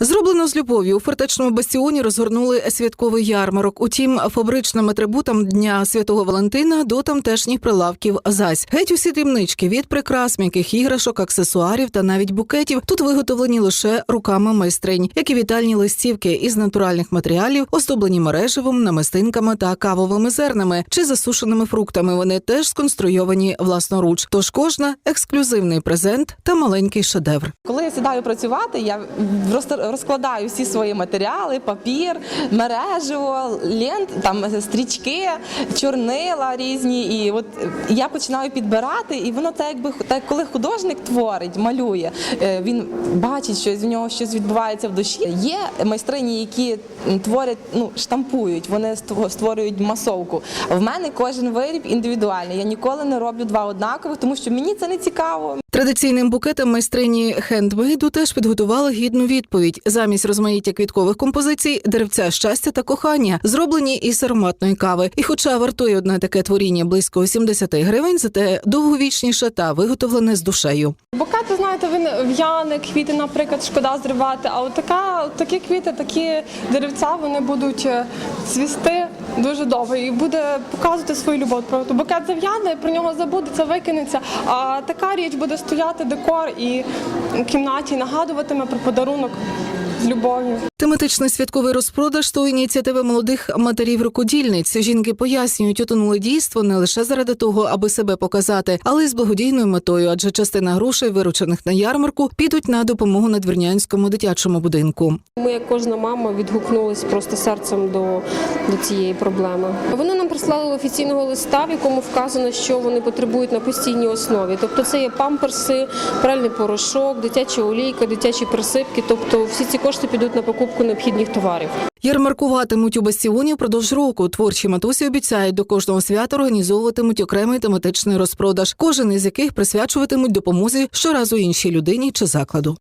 Зроблено з любов'ю у фортечному бастіоні розгорнули святковий ярмарок. Утім, фабричним атрибутам дня святого Валентина до тамтешніх прилавків зась. Геть усі дрібнички від прикрас, м'яких іграшок, аксесуарів та навіть букетів тут виготовлені лише руками майстринь, як і вітальні листівки із натуральних матеріалів, оздоблені мереживом, намистинками та кавовими зернами чи засушеними фруктами. Вони теж сконструйовані власноруч. Тож кожна ексклюзивний презент та маленький шедевр. Коли я сідаю працювати, я роз- розкладаю всі свої матеріали, папір, мережево, лент, там стрічки, чорнила різні. І от я починаю підбирати, і воно так, якби так, коли художник творить, малює, е, він бачить щось, в нього щось відбувається в душі. Є майстрині, які творять, ну штампують, вони ство- створюють масовку. В мене кожен виріб індивідуальний. Я ніколи не роблю два однакових, тому що мені це не цікаво. Традиційним букетам майстрині хендмейду теж підготували гідну відповідь. Замість розмаїття квіткових композицій деревця щастя та кохання зроблені із ароматної кави. І, хоча вартує одне таке творіння близько 70 гривень, зате довговічніше та виготовлене з душею. Букети, знаєте, він в'яне, квіти, наприклад, шкода зривати. А от така, такі квіти, такі деревця, вони будуть е, цвісти дуже довго і буде показувати свою любов. Просто букет зав'яне, про нього забудеться, викинеться. А така річ буде стояти декор і в кімнаті нагадуватиме про подарунок з любов'ю. Тематичний святковий розпродаж то ініціатива молодих матерів рукодільниць. Жінки пояснюють, утонули дійство не лише заради того, аби себе показати, але й з благодійною метою, адже частина грошей, виручених на ярмарку, підуть на допомогу надвірнянському дитячому будинку. Ми, як кожна мама, відгукнулись просто серцем до, до цієї проблеми. Вони нам прислали офіційного листа, в якому вказано, що вони потребують на постійній основі. Тобто, це є памперси, пральний порошок, дитяча олійка, дитячі присипки. Тобто, всі ці кошти підуть на покупку необхідних товарів. Ярмаркуватимуть у бастіоні впродовж року. Творчі матусі обіцяють до кожного свята організовуватимуть окремий тематичний розпродаж, кожен із яких присвячуватимуть допомозі щоразу іншій людині чи закладу.